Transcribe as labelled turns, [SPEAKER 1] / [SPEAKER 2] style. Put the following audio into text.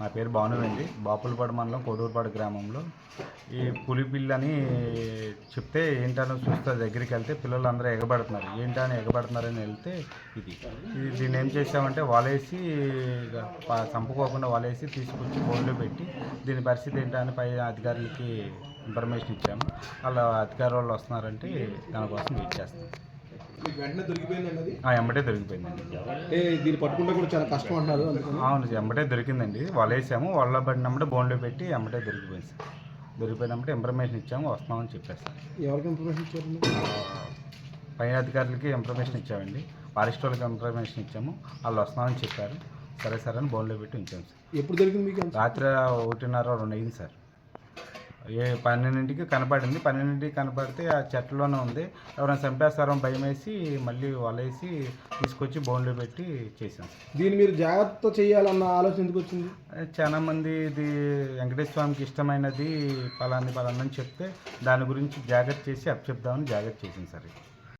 [SPEAKER 1] నా పేరు భాను అండి. బాపులపాడు మండలం కోడూరుపాడు గ్రామంలో. ఈ పులి పిల్లని చెప్తే ఏంటనో చూస్తే దగ్గరికి వెళ్తే పిల్లలు అందరూ ఎగబడుతున్నారు. ఏంటని ఎగబడుతున్నారని వెళ్తే ఇది. ఇది దీన్ని ఏం చేసామంటే వలేసి ఇక చంపుకోకుండా వలేసి తీసుకొచ్చి బోన్లో పెట్టి దీని పరిస్థితి ఏంటని పై అధికారులకి ఇన్ఫర్మేషన్ ఇచ్చాము. వాళ్ళ అధికారులు వాళ్ళు వస్తున్నారంటే దానికోసం వెయిట్ చేస్తాం
[SPEAKER 2] వెంటనే దొరికిపోయిందండి అది
[SPEAKER 1] ఆ ఎమ్మటే దొరికిపోయిందండి.
[SPEAKER 2] అంటే దీన్ని పట్టుకుంటే కూడా చాలా కష్టం అంటున్నారు అందుకని.
[SPEAKER 1] అవును ఎమ్మటే దొరికిందండి. వలేసాము వాళ్ళ పడినప్పుడే బోన్లో పెట్టి ఎమ్మటే దొరికిపోయింది సార్. దొరికిపోయినప్పుడు ఇన్ఫర్మేషన్ ఇచ్చాము వస్తామని చెప్పారు సార్.
[SPEAKER 2] ఎవరికి ఇన్ఫర్మేషన్ ఇచ్చారు
[SPEAKER 1] పై అధికారులకి ఇన్ఫర్మేషన్ ఇచ్చామండి. ఫారెస్ట్ వాళ్ళకి ఇన్ఫర్మేషన్ ఇచ్చాము వాళ్ళు వస్తామని చెప్పారు. సరే సరే అని బోన్లో పెట్టి ఉంచాము సార్.
[SPEAKER 2] ఎప్పుడు దొరికింది మీకు?
[SPEAKER 1] రాత్రి ఒకటిన్నర రెండు అయింది సార్. ఏ పన్నెండింటికి కనపడింది. పన్నెండింటికి కనపడితే ఆ చెట్లలోనే ఉంది. ఎవరైనా చంపేస్తారో అని భయం వేసి మళ్ళీ వలేసి తీసుకొచ్చి బోన్లో పెట్టి చేసాం
[SPEAKER 2] దీన్ని మీరు జాగ్రత్త చేయాలన్న ఆలోచన ఎందుకు వచ్చింది?
[SPEAKER 1] చాలా మంది ఇది వెంకటేశ్వర స్వామికి ఇష్టమైనది పలాంది పలాంది అని చెప్తే దాని గురించి జాగ్రత్త చేసి అప్ చెప్దామని జాగ్రత్త చేసింది సార్.